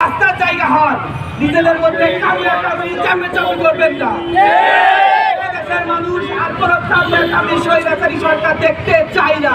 রাস্তার জায়গা হয়। নিজেদের মধ্যে কামিয়া কামি চামে চামে করবেন না। মানুষ আত্মরক্ষা কামি সরকার দেখতে চাই না।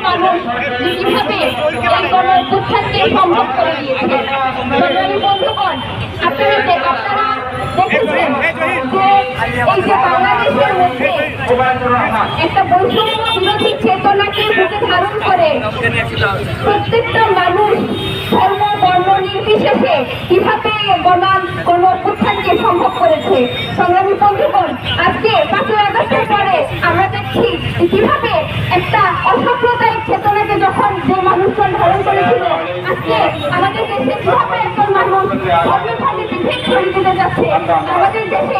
মানুষ কীভাবে এই গণঅভ্যুত্থানকে সম্ভব করে দিয়েছেন সংগ্রামী বন্ধুগণ আপনারা দে- আপনারা দেখেছেন যে একটা বৈষম্য বিরোধী চেতনাকে বুকে ধারণ করে প্রত্যেকটা মানুষ ধর্ম, বর্ণ, নির্বিশেষে কীভাবে গণান কোন অভ্যুত্থানকে সম্ভব করেছে? সংগ্রামী বন্ধুগণ, আজকে পাঁচই পরে আমরা দেখছি কীভাবে একটা অসাম্প্রদায়িক চেতনাকে যখন যে মানুষজন ধারণ করেছিল আমাদের দেশে কীভাবে একজন মানুষ ধর্মের ভাবে বিভেদ করে দিতে যাচ্ছে? আমাদের দেশে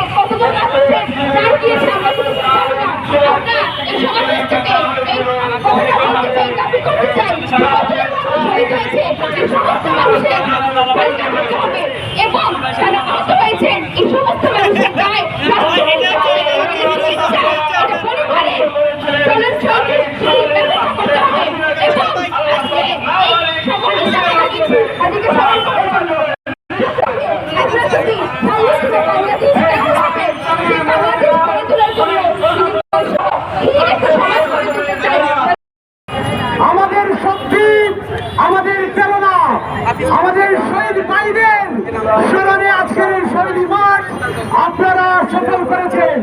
আমাদের শক্তি, আমাদের প্রেরণা, আমাদের শহীদ ভাইদের স্মরণে আজকের এই শহীদ মাঠ আপনারা সফল করেছেন।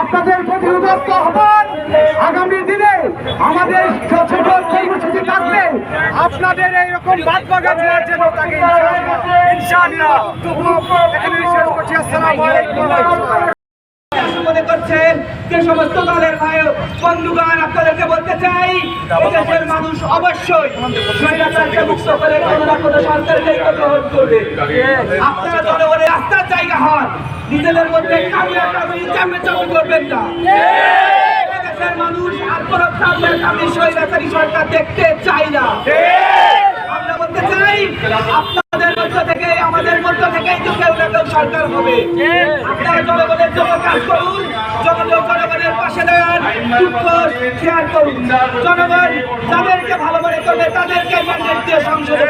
আপনাদের প্রতি উদত্ত আগামী দিনে আমাদের ছোট কর্মসূচি থাকবে। আপনাদের এইরকম বাদ বাগান দেওয়ার জন্য তাকে মনে করছেন যে সমস্ত দলের ভাই বন্ধুগান আপনাদেরকে বলতে চাই দেশের মানুষ অবশ্যই স্বৈরাচারকে মুক্ত করে কোনো না কোনো গ্রহণ করবে। আপনারা জনগণের রাস্তার জায়গা হন। নিজেদের মধ্যে কামিয়া করবেন না। দেশের মানুষ আর কোনো স্বৈরাচারী সরকার দেখতে চাই না। আপনাদের মধ্য থেকে, আমাদের মধ্য থেকে কেউ না কেউ সরকার হবে। আপনারা জনগণের জন্য কাজ করুন, জনগণ জনগণের পাশে দাঁড়ান শেয়ার করুন। জনগণ যাদেরকে ভালো মনে তাদেরকে ম্যান্ডেট দিয়ে সংসদে